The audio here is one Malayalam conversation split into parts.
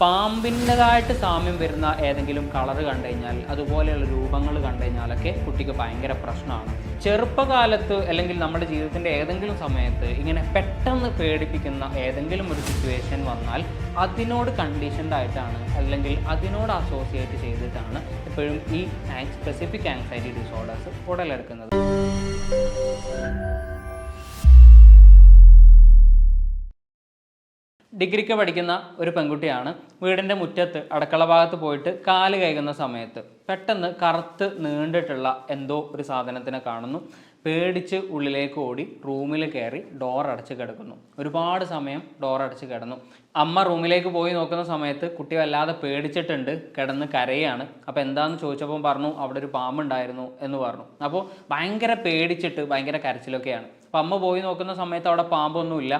പാമ്പിന്റെതായിട്ട് സാമ്യം വരുന്ന ഏതെങ്കിലും കളർ കണ്ടു കഴിഞ്ഞാൽ അതുപോലെയുള്ള രൂപങ്ങൾ കണ്ടു കഴിഞ്ഞാലൊക്കെ കുട്ടിക്ക് ഭയങ്കര പ്രശ്നമാണ്. ചെറുപ്പകാലത്ത് അല്ലെങ്കിൽ നമ്മുടെ ജീവിതത്തിന്റെ ഏതെങ്കിലും സമയത്ത് ഇങ്ങനെ പെട്ടെന്ന് പേടിപ്പിക്കുന്ന ഏതെങ്കിലും ഒരു സിറ്റുവേഷൻ വന്നാൽ അതിനോട് കണ്ടീഷൻഡ് ആയിട്ടാണ് അല്ലെങ്കിൽ അതിനോട് അസോസിയേറ്റ് ചെയ്തിട്ടാണ് എപ്പോഴും ഈ സ്പെസിഫിക് ആങ്സൈറ്റി ഡിസോർഡേഴ്സ് ഉടലെടുക്കുന്നത്. ഡിഗ്രിക്ക് പഠിക്കുന്ന ഒരു പെൺകുട്ടിയാണ്. വീടിന്റെ മുറ്റത്ത് അടക്കള ഭാഗത്ത് പോയിട്ട് കാൽ കഴുകുന്ന സമയത്ത് പെട്ടെന്ന് കറുത്ത് നീണ്ടിട്ടുള്ള എന്തോ ഒരു സാധനത്തിനെ കാണുന്നു. പേടിച്ച് ഉള്ളിലേക്ക് ഓടി റൂമിൽ കയറി ഡോർ അടച്ച് കിടക്കുന്നു. ഒരുപാട് സമയം ഡോർ അടച്ച് കിടന്നു. അമ്മ റൂമിലേക്ക് പോയി നോക്കുന്ന സമയത്ത് കുട്ടി വല്ലാതെ പേടിച്ചിട്ടുണ്ട്. കിടന്ന് കരയാണ്. അപ്പോൾ എന്താണെന്ന് ചോദിച്ചപ്പോൾ പറഞ്ഞു അവിടെ ഒരു പാമ്പുണ്ടായിരുന്നു എന്ന് പറഞ്ഞു. അപ്പോൾ ഭയങ്കര പേടിച്ചിട്ട് ഭയങ്കര കരച്ചിലൊക്കെയാണ്. അപ്പം അമ്മ പോയി നോക്കുന്ന സമയത്ത് അവിടെ പാമ്പൊന്നുമില്ല.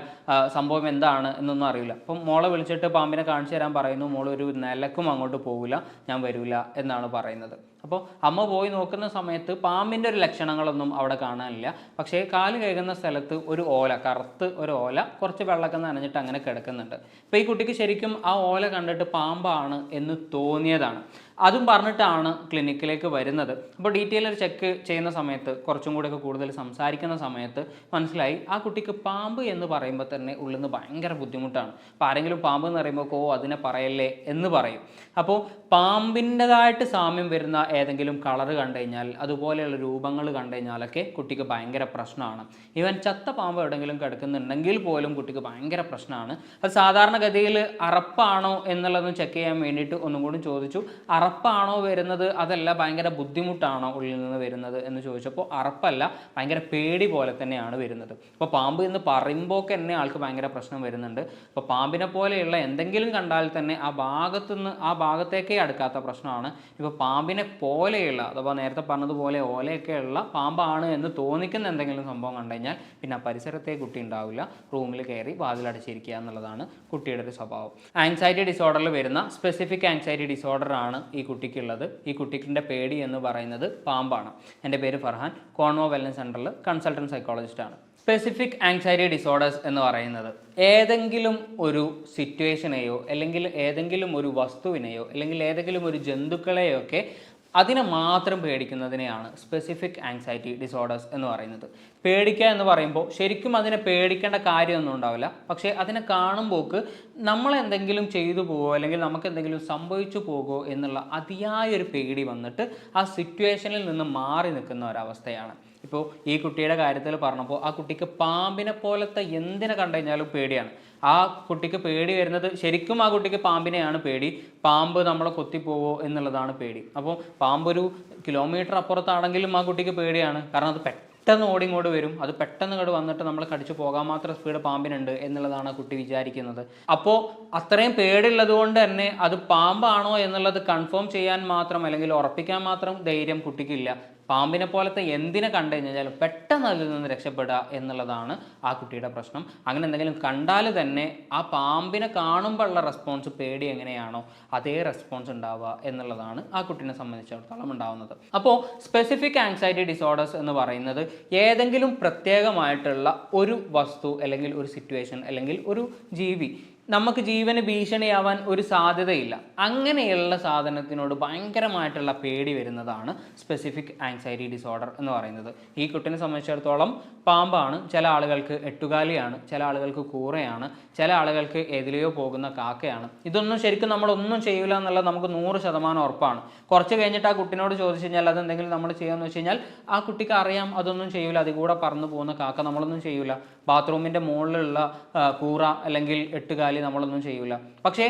സംഭവം എന്താണ് എന്നൊന്നും അറിയില്ല. അപ്പം മോളെ വിളിച്ചിട്ട് പാമ്പിനെ കാണിച്ചു തരാൻ പറയുന്നു. മോൾ ഒരു നിലക്കും അങ്ങോട്ട് പോകില്ല ഞാൻ വരില്ല എന്നാണ് പറയുന്നത്. അപ്പോൾ അമ്മ പോയി നോക്കുന്ന സമയത്ത് പാമ്പിന്റെ ഒരു ലക്ഷണങ്ങളൊന്നും അവിടെ കാണാനില്ല. പക്ഷേ കാൽ കഴുകുന്ന സ്ഥലത്ത് ഒരു ഓല കറുത്ത് ഒരു ഓല കുറച്ച് വെള്ളമൊക്കെ നനഞ്ഞിട്ട് അങ്ങനെ കിടക്കുന്നുണ്ട്. അപ്പോൾ ഈ കുട്ടിക്ക് ശരിക്കും ആ ഓല കണ്ടിട്ട് പാമ്പാണ് എന്ന് തോന്നിയതാണ്. അതും പറഞ്ഞിട്ടാണ് ക്ലിനിക്കിലേക്ക് വരുന്നത്. അപ്പോൾ ഡീറ്റെയിൽ ചെക്ക് ചെയ്യുന്ന സമയത്ത് കുറച്ചും കൂടെയൊക്കെ കൂടുതൽ സംസാരിക്കുന്ന സമയത്ത് മനസ്സിലായി ആ കുട്ടിക്ക് പാമ്പ് എന്ന് പറയുമ്പോൾ തന്നെ ഉള്ളിൽ നിന്ന് ഭയങ്കര ബുദ്ധിമുട്ടാണ്. അപ്പോൾ ആരെങ്കിലും പാമ്പ് എന്ന് പറയുമ്പോൾ ഓ അതിനെ പറയല്ലേ എന്ന് പറയും. അപ്പോൾ പാമ്പിന്റെതായിട്ട് സാമ്യം വരുന്ന ഏതെങ്കിലും കളർ കണ്ടു കഴിഞ്ഞാൽ അതുപോലെയുള്ള രൂപങ്ങൾ കണ്ടു കഴിഞ്ഞാലൊക്കെ കുട്ടിക്ക് ഭയങ്കര പ്രശ്നമാണ്. ഇവൻ ചത്ത പാമ്പ് എവിടെയെങ്കിലും കിടക്കുന്നുണ്ടെങ്കിൽ പോലും കുട്ടിക്ക് ഭയങ്കര പ്രശ്നമാണ്. അത് സാധാരണഗതിയിൽ അറപ്പാണോ എന്നുള്ളതൊന്ന് ചെക്ക് ചെയ്യാൻ വേണ്ടിയിട്ട് ഒന്നും കൂടി ചോദിച്ചു. അറപ്പാണോ വരുന്നത്? അതല്ല ഭയങ്കര ബുദ്ധിമുട്ടാണോ ഉള്ളിൽ നിന്ന് വരുന്നത് എന്ന് ചോദിച്ചപ്പോൾ അറപ്പല്ല ഭയങ്കര പേടി പോലെ തന്നെയാണ് വരുന്നത്. അപ്പോൾ പാമ്പ് എന്ന് പറയുമ്പോൾ തന്നെ ആൾക്ക് ഭയങ്കര പ്രശ്നം വരുന്നുണ്ട്. അപ്പോൾ പാമ്പിനെ പോലെയുള്ള എന്തെങ്കിലും കണ്ടാൽ തന്നെ ആ ഭാഗത്തുനിന്ന് ആ ഭാഗത്തേക്കേ അടുക്കാത്ത പ്രശ്നമാണ്. ഇപ്പോൾ പാമ്പിനെ പോലെയുള്ള അഥവാ നേരത്തെ പറഞ്ഞതുപോലെ ഓലയൊക്കെയുള്ള പാമ്പാണ് എന്ന് തോന്നിക്കുന്ന എന്തെങ്കിലും സംഭവം കണ്ടു കഴിഞ്ഞാൽ പിന്നെ ആ പരിസരത്തെ കുട്ടി ഉണ്ടാവില്ല. റൂമിൽ കയറി വാതിലടച്ചിരിക്കുക എന്നുള്ളതാണ് കുട്ടിയുടെ ഒരു സ്വഭാവം. ആൻസൈറ്റി ഡിസോർഡറിൽ വരുന്ന സ്പെസിഫിക് ആൻസൈറ്റി ഡിസോർഡർ ആണ് ഈ കുട്ടിക്കുള്ളത്. ഈ കുട്ടിക്കിന്റെ പേടി എന്ന് പറയുന്നത് പാമ്പാണ്. എന്റെ പേര് ഫർഹാൻ. കോൺവോ വെൽനസ് സെന്ററിൽ കൺസൾട്ടന്റ് സൈക്കോളജിസ്റ്റ് ആണ്. സ്പെസിഫിക് ആങ്സൈറ്റി ഡിസോർഡേഴ്സ് എന്ന് പറയുന്നത് ഏതെങ്കിലും ഒരു സിറ്റുവേഷനെയോ അല്ലെങ്കിൽ ഏതെങ്കിലും ഒരു വസ്തുവിനെയോ അല്ലെങ്കിൽ ഏതെങ്കിലും ഒരു ജന്തുക്കളെയോ ഒക്കെ അതിനെ മാത്രം പേടിക്കുന്നതിനെയാണ് സ്പെസിഫിക് ആങ്സൈറ്റി ഡിസോർഡേഴ്സ് എന്ന് പറയുന്നത്. പേടിക്കുക എന്ന് പറയുമ്പോൾ ശരിക്കും അതിനെ പേടിക്കേണ്ട കാര്യമൊന്നും ഉണ്ടാവില്ല. പക്ഷേ അതിനെ കാണുമ്പോൾക്ക് നമ്മൾ എന്തെങ്കിലും ചെയ്തു പോകുമോ അല്ലെങ്കിൽ നമുക്ക് എന്തെങ്കിലും സംഭവിച്ചു പോകുമോ എന്നുള്ള അതിയായൊരു പേടി വന്നിട്ട് ആ സിറ്റുവേഷനിൽ നിന്ന് മാറി നിൽക്കുന്ന ഒരവസ്ഥയാണ്. ഇപ്പോൾ ഈ കുട്ടിയുടെ കാര്യത്തിൽ പറഞ്ഞപ്പോൾ ആ കുട്ടിക്ക് പാമ്പിനെ പോലത്തെ എന്തിനെ കണ്ടു കഴിഞ്ഞാലും പേടിയാണ്. ആ കുട്ടിക്ക് പേടി വരുന്നത് ശരിക്കും ആ കുട്ടിക്ക് പാമ്പിനെയാണ് പേടി. പാമ്പ് നമ്മളെ കൊത്തിപ്പോവോ എന്നുള്ളതാണ് പേടി. അപ്പോൾ പാമ്പൊരു കിലോമീറ്റർ അപ്പുറത്താണെങ്കിലും ആ കുട്ടിക്ക് പേടിയാണ്. കാരണം അത് പെട്ടെന്ന് ഓടി ഇങ്ങോട്ട് വരും. അത് പെട്ടെന്ന് ഇങ്ങോട്ട് വന്നിട്ട് നമ്മൾ കടിച്ചു പോകാൻ മാത്രം സ്പീഡ് പാമ്പിനുണ്ട് എന്നുള്ളതാണ് കുട്ടി വിചാരിക്കുന്നത്. അപ്പോൾ അത്രയും പേടിയുള്ളത് കൊണ്ട് തന്നെ അത് പാമ്പാണോ എന്നുള്ളത് കൺഫേം ചെയ്യാൻ മാത്രം അല്ലെങ്കിൽ ഉറപ്പിക്കാൻ മാത്രം ധൈര്യം കുട്ടിക്കില്ല. പാമ്പിനെ പോലത്തെ എന്തിനെ കണ്ടു കഴിഞ്ഞാലും പെട്ടെന്ന് അതിൽ നിന്ന് രക്ഷപ്പെടുക എന്നുള്ളതാണ് ആ കുട്ടിയുടെ പ്രശ്നം. അങ്ങനെ എന്തെങ്കിലും കണ്ടാൽ തന്നെ ആ പാമ്പിനെ കാണുമ്പോഴുള്ള റെസ്പോൺസ് പേടി എങ്ങനെയാണോ അതേ റെസ്പോൺസ് ഉണ്ടാവുക എന്നുള്ളതാണ് ആ കുട്ടീനെ സംബന്ധിച്ചിടത്തോളം ഉണ്ടാവുന്നത്. അപ്പോൾ സ്പെസിഫിക് ആങ്സൈറ്റി ഡിസോർഡേഴ്സ് എന്ന് പറയുന്നത് ഏതെങ്കിലും പ്രത്യേകമായിട്ടുള്ള ഒരു വസ്തു അല്ലെങ്കിൽ ഒരു സിറ്റുവേഷൻ അല്ലെങ്കിൽ ഒരു ജീവി നമുക്ക് ജീവന് ഭീഷണിയാവാൻ ഒരു സാധ്യതയില്ല. അങ്ങനെയുള്ള സാധനത്തിനോട് ഭയങ്കരമായിട്ടുള്ള പേടി വരുന്നതാണ് സ്പെസിഫിക് ആങ്സൈറ്റി ഡിസോർഡർ എന്ന് പറയുന്നത്. ഈ കുട്ടിനെ സംബന്ധിച്ചിടത്തോളം പാമ്പാണ് ചില ആളുകൾക്ക് എട്ടുകാലിയാണ് ചില ആളുകൾക്ക് കൂറയാണ് ചില ആളുകൾക്ക് എതിലെയോ പോകുന്ന കാക്കയാണ്. ഇതൊന്നും ശരിക്കും നമ്മളൊന്നും ചെയ്യില്ല എന്നുള്ളത് നമുക്ക് നൂറ് ശതമാനം ഉറപ്പാണ്. കുറച്ച് കഴിഞ്ഞിട്ട് ആ കുട്ടിനോട് ചോദിച്ചു കഴിഞ്ഞാൽ അതെന്തെങ്കിലും നമ്മൾ ചെയ്യാമെന്ന് വെച്ച് കഴിഞ്ഞാൽ ആ കുട്ടിക്ക് അറിയാം അതൊന്നും ചെയ്യൂല അതിൽ കൂടെ പറന്നു പോകുന്ന കാക്ക നമ്മളൊന്നും ചെയ്യൂല. ബാത്റൂമിന്റെ മുകളിലുള്ള കൂറ അല്ലെങ്കിൽ എട്ടുകാലി നമ്മളൊന്നും ചെയ്യൂല. പക്ഷേ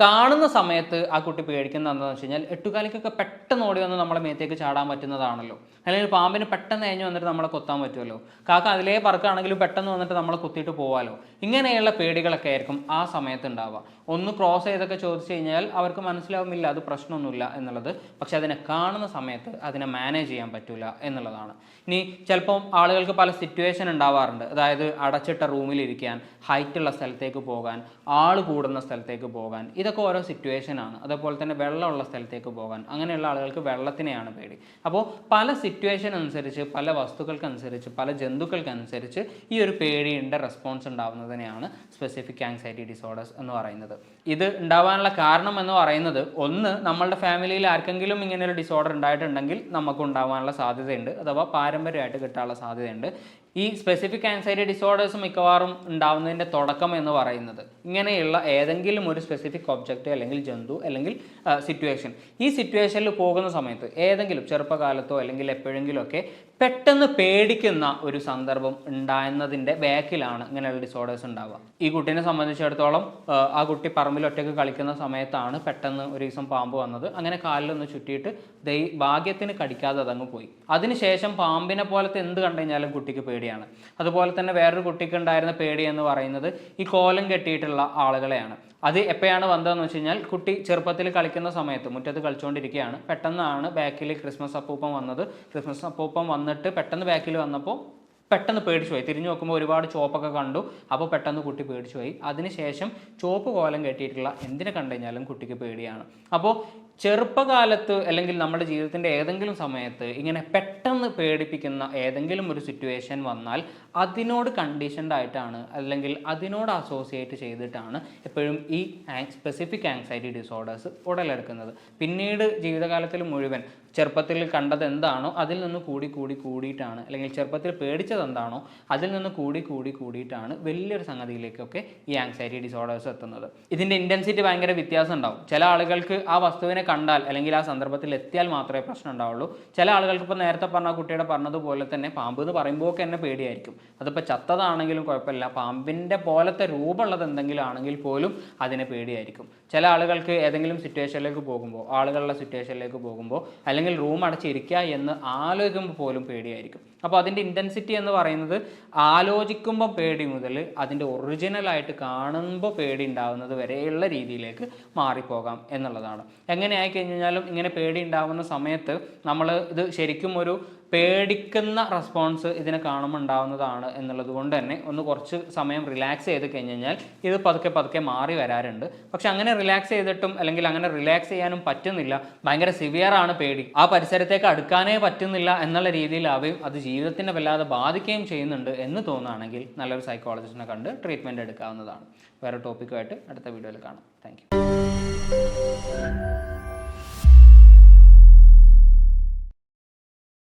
കാണുന്ന സമയത്ത് ആ കുട്ടി പേടിക്കുന്നത് എന്താണെന്ന് വെച്ച് കഴിഞ്ഞാൽ എട്ടുകാലിക്കൊക്കെ പെട്ടെന്ന് ഓടി വന്ന് നമ്മളെ മേത്തേക്ക് ചാടാൻ പറ്റുന്നതാണല്ലോ. അല്ലെങ്കിൽ പാമ്പിന് പെട്ടെന്ന് കഴിഞ്ഞ് വന്നിട്ട് നമ്മളെ കൊത്താൻ പറ്റുമല്ലോ. കാക്ക അതിലേ പറക്കുകയാണെങ്കിലും പെട്ടെന്ന് വന്നിട്ട് നമ്മളെ കുത്തിയിട്ട് പോവാലോ. ഇങ്ങനെയുള്ള പേടികളൊക്കെ ആയിരിക്കും ആ സമയത്ത് ഉണ്ടാവുക. ഒന്ന് ക്രോസ് ചെയ്തൊക്കെ ചോദിച്ചു കഴിഞ്ഞാൽ അവർക്ക് മനസ്സിലാവുമില്ല അത് പ്രശ്നമൊന്നുമില്ല എന്നുള്ളത്. പക്ഷെ അതിനെ കാണുന്ന സമയത്ത് അതിനെ മാനേജ് ചെയ്യാൻ പറ്റില്ല എന്നുള്ളതാണ്. ഇനി ചിലപ്പം ആളുകൾക്ക് പല സിറ്റുവേഷൻ ഉണ്ടാവാറുണ്ട്. അതായത് അടച്ചിട്ട റൂമിലിരിക്കാൻ ഹൈറ്റുള്ള സ്ഥലത്തേക്ക് പോകാൻ ആൾ കൂടുന്ന സ്ഥലത്തേക്ക് പോകാൻ ഇതൊക്കെ ഓരോ സിറ്റുവേഷൻ ആണ്. അതേപോലെ തന്നെ വെള്ളമുള്ള സ്ഥലത്തേക്ക് പോകാൻ അങ്ങനെയുള്ള ആളുകൾക്ക് വെള്ളത്തിനെയാണ് പേടി. അപ്പോൾ പല സിറ്റുവേഷൻ അനുസരിച്ച് പല വസ്തുക്കൾക്കനുസരിച്ച് പല ജന്തുക്കൾക്കനുസരിച്ച് ഈ ഒരു പേടിയുടെ റെസ്പോൺസ് ഉണ്ടാവുന്നതിനെയാണ് സ്പെസിഫിക് ആങ്സൈറ്റി ഡിസോർഡേഴ്സ് എന്ന് പറയുന്നത്. ഇത് ഉണ്ടാവാനുള്ള കാരണം എന്ന് പറയുന്നത് ഒന്ന് നമ്മളുടെ ഫാമിലിയിൽ ആർക്കെങ്കിലും ഇങ്ങനെ ഒരു ഡിസോർഡർ ഉണ്ടായിട്ടുണ്ടെങ്കിൽ നമുക്ക് ഉണ്ടാവാനുള്ള സാധ്യതയുണ്ട്. അഥവാ പാരമ്പര്യമായിട്ട് കിട്ടാനുള്ള സാധ്യതയുണ്ട്. ഈ സ്പെസിഫിക് ആൻസൈറ്റി ഡിസോർഡേഴ്സ് മിക്കവാറും ഉണ്ടാവുന്നതിന്റെ തുടക്കം എന്ന് പറയുന്നത്. ഇങ്ങനെയുള്ള ഏതെങ്കിലും ഒരു സ്പെസിഫിക് ഒബ്ജക്റ്റ് അല്ലെങ്കിൽ ജന്തു അല്ലെങ്കിൽ സിറ്റുവേഷൻ ഈ സിറ്റുവേഷനിൽ പോകുന്ന സമയത്ത് ഏതെങ്കിലും ചെറുപ്പകാലത്തോ അല്ലെങ്കിൽ എപ്പോഴെങ്കിലും ഒക്കെ പെട്ടെന്ന് പേടിക്കുന്ന ഒരു സന്ദർഭം ഉണ്ടായിരുന്നതിന്റെ ബാക്കിലാണ് ഇങ്ങനെയുള്ള ഡിസോർഡേഴ്സ് ഉണ്ടാവുക. ഈ കുട്ടീനെ സംബന്ധിച്ചിടത്തോളം ആ, കുട്ടി പറമ്പിൽ ഒറ്റയ്ക്ക് കളിക്കുന്ന സമയത്താണ് പെട്ടെന്ന് ഒരു ദിവസം പാമ്പ് വന്നത്. അങ്ങനെ കാലിലൊന്ന് ചുറ്റിയിട്ട് ദൈ ഭാഗ്യത്തിന് കടിക്കാതെ അതങ്ങ് പോയി. അതിനുശേഷം പാമ്പിനെ പോലത്തെ എന്ത് കണ്ടു കഴിഞ്ഞാലും കുട്ടിക്ക് പേടിയാണ്. അതുപോലെ തന്നെ വേറൊരു കുട്ടിക്ക് ഉണ്ടായിരുന്ന പേടി എന്ന് പറയുന്നത് ഈ കോലം കെട്ടിയിട്ടുള്ള ആളുകളെയാണ്. അത് എപ്പോഴാണ് വന്നതെന്ന് വെച്ച് കഴിഞ്ഞാൽ കുട്ടി ചെറുപ്പത്തിൽ കളിക്കുന്ന സമയത്ത് മുറ്റത്ത് കളിച്ചുകൊണ്ടിരിക്കുകയാണ് പെട്ടെന്നാണ് ബാക്കിൽ ക്രിസ്മസ് അപ്പൂപ്പം വന്നത്. ക്രിസ്മസ് അപ്പൂപ്പം വന്നിട്ട് പെട്ടെന്ന് ബാക്കിൽ വന്നപ്പോൾ പെട്ടെന്ന് പേടിച്ചു പോയി. തിരിഞ്ഞു നോക്കുമ്പോൾ ഒരുപാട് ചോപ്പൊക്കെ കണ്ടു. അപ്പോൾ പെട്ടെന്ന് കുട്ടി പേടിച്ചു പോയി. അതിനുശേഷം ചോപ്പ് കോലം കെട്ടിയിട്ടുള്ള എന്തിനെ കണ്ടു കഴിഞ്ഞാലും കുട്ടിക്ക് പേടിയാണ്. അപ്പോൾ ചെറുപ്പകാലത്ത് അല്ലെങ്കിൽ നമ്മുടെ ജീവിതത്തിന്റെ ഏതെങ്കിലും സമയത്ത് ഇങ്ങനെ പെട്ടെന്ന് പേടിപ്പിക്കുന്ന ഏതെങ്കിലും ഒരു സിറ്റുവേഷൻ വന്നാൽ അതിനോട് കണ്ടീഷൻഡ് ആയിട്ടാണ് അല്ലെങ്കിൽ അതിനോട് അസോസിയേറ്റ് ചെയ്തിട്ടാണ് എപ്പോഴും ഈ സ്പെസിഫിക് ആങ്സൈറ്റി ഡിസോർഡേഴ്സ് ഉടലെടുക്കുന്നത്. പിന്നീട് ജീവിതകാലത്തിൽ മുഴുവൻ ചെറുപ്പത്തിൽ കണ്ടത് എന്താണോ അതിൽ നിന്ന് കൂടി കൂടി കൂടിയിട്ടാണ് അല്ലെങ്കിൽ ചെറുപ്പത്തിൽ പേടിച്ചത് എന്താണോ അതിൽ നിന്ന് കൂടി കൂടി കൂടിയിട്ടാണ് വലിയൊരു സംഗതിയിലേക്കൊക്കെ ഈ ആങ്സൈറ്റി ഡിസോർഡേഴ്സ് എത്തുന്നത്. ഇതിന്റെ ഇന്റൻസിറ്റി ഭയങ്കര വ്യത്യാസം ഉണ്ടാവും. ചില ആളുകൾക്ക് ആ വസ്തുവിനെ കണ്ടാൽ അല്ലെങ്കിൽ ആ സന്ദർഭത്തിൽ എത്തിയാൽ മാത്രമേ പ്രശ്നം ഉണ്ടാവുള്ളൂ. ചില ആളുകൾക്ക് ഇപ്പോൾ നേരത്തെ പറഞ്ഞ കുട്ടിയുടെ പറഞ്ഞതുപോലെ തന്നെ പാമ്പ് എന്ന് പറയുമ്പോൾ തന്നെ പേടിയായിരിക്കും. അതിപ്പോൾ ചത്തതാണെങ്കിലും കുഴപ്പമില്ല. പാമ്പിന്റെ പോലത്തെ രൂപമുള്ളത് എന്തെങ്കിലും ആണെങ്കിൽ പോലും അതിനെ പേടിയായിരിക്കും. ചില ആളുകൾക്ക് ഏതെങ്കിലും സിറ്റുവേഷനിലേക്ക് പോകുമ്പോൾ ആളുകളുടെ സിറ്റുവേഷനിലേക്ക് പോകുമ്പോൾ അല്ലെങ്കിൽ റൂം അടച്ചിരിക്കുക എന്ന് ആലോചിക്കുമ്പോൾ പോലും പേടിയായിരിക്കും. അപ്പോൾ അതിന്റെ ഇന്റൻസിറ്റി എന്ന് പറയുന്നത് ആലോചിക്കുമ്പോൾ പേടി മുതൽ അതിന്റെ ഒറിജിനലായിട്ട് കാണുമ്പോൾ പേടി ഉണ്ടാകുന്നത് വരെയുള്ള രീതിയിലേക്ക് മാറിപ്പോകാം എന്നുള്ളതാണ്. എങ്ങനെ ആയിക്കഴിഞ്ഞാലും ഇങ്ങനെ പേടി ഉണ്ടാകുന്ന സമയത്ത് നമ്മൾ ഇത് ശരിക്കും ഒരു പേടിക്കുന്ന റെസ്പോൺസ് ഇതിനെ കാണുമ്പോൾ ഉണ്ടാവുന്നതാണ് എന്നുള്ളത് കൊണ്ട് തന്നെ ഒന്ന് കുറച്ച് സമയം റിലാക്സ് ചെയ്ത് കഴിഞ്ഞ് കഴിഞ്ഞാൽ ഇത് പതുക്കെ പതുക്കെ മാറി വരാറുണ്ട്. പക്ഷെ അങ്ങനെ റിലാക്സ് ചെയ്തിട്ടും അല്ലെങ്കിൽ അങ്ങനെ റിലാക്സ് ചെയ്യാനും പറ്റുന്നില്ല. ഭയങ്കര സിവിയർ ആണ് പേടി. ആ പരിസരത്തേക്ക് അടുക്കാനേ പറ്റുന്നില്ല എന്നുള്ള രീതിയിലാവുകയും അത് ജീവിതത്തിനെ വല്ലാതെ ബാധിക്കുകയും ചെയ്യുന്നുണ്ട് എന്ന് തോന്നുകയാണെങ്കിൽ നല്ലൊരു സൈക്കോളജിസ്റ്റിനെ കണ്ട് ട്രീറ്റ്മെന്റ് എടുക്കാവുന്നതാണ്. വേറെ ടോപ്പിക്കുമായിട്ട് അടുത്ത വീഡിയോയിൽ കാണാം. താങ്ക്